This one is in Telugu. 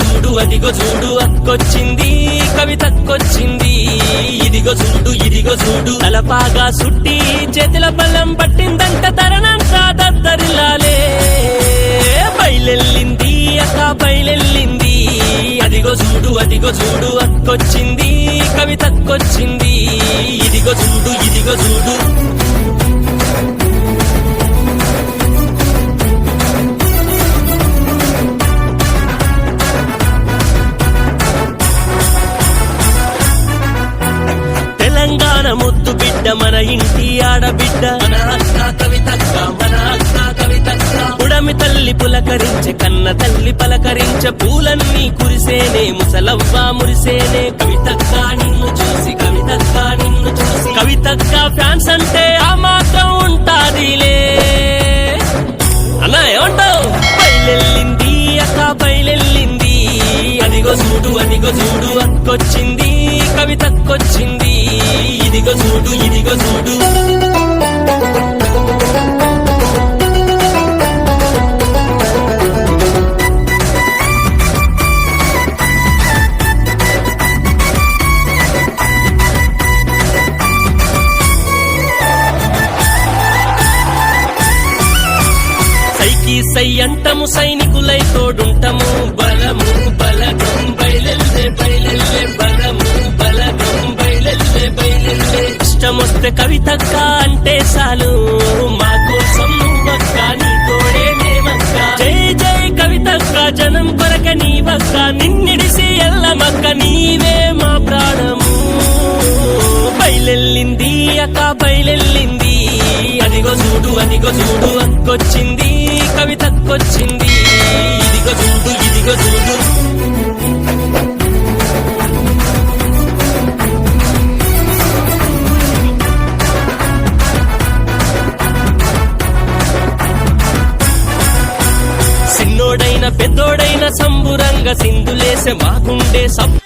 చూడు అదిగో చూడు అక్కొచ్చింది కవితక్కొచ్చింది ఇదిగో చూడు ఇదిగో చూడు తలపాగా సుట్టి చేతుల బలం పట్టిందంట తరణం కాదద్దరిలాలే బయలెల్లింది అక్క బయలెల్లింది అదిగో చూడు అదిగో చూడు అక్కొచ్చింది కవితక్కొచ్చింది ఇదిగో చూడు ఇదిగో చూడు. బిడ్డ మన ఇంటి ఆడబిడ్డ. ఉడమి తల్లి పులకరించే కన్న తల్లి పలకరించే పూలన్నీ కురిసేనే ముసలవ్వ మురిసేనే. కవితక్క నిన్ను చూసి కవితక్క నిన్ను చూసి. కవితక్క ఫ్యాన్స్ అంటే ఆ మాత్రం ఉంటాదిలే. అన్నా ఏమంటావు? బయలెల్లింది అక్క బయలెల్లింది అదిగో చూడు అదిగో చూడు అక్కొచ్చింది కవితక్కొచ్చింది. ఇదిగో చూడు ఇదిగో చూడు. సై అంటము సైనికులై తోడుంటము. బలము బలగం జనం కొరక నీవక్క నిన్నిడిసి ఎల్లమక్క నీవే మా ప్రాణము. బయలెల్లింది అక్క బయలెల్లింది. అదిగో చూడు అదిగో చూడు అక్కొచ్చింది పెద్దోడైన సంబురంగ సింధులేసే మాకుండే సబ్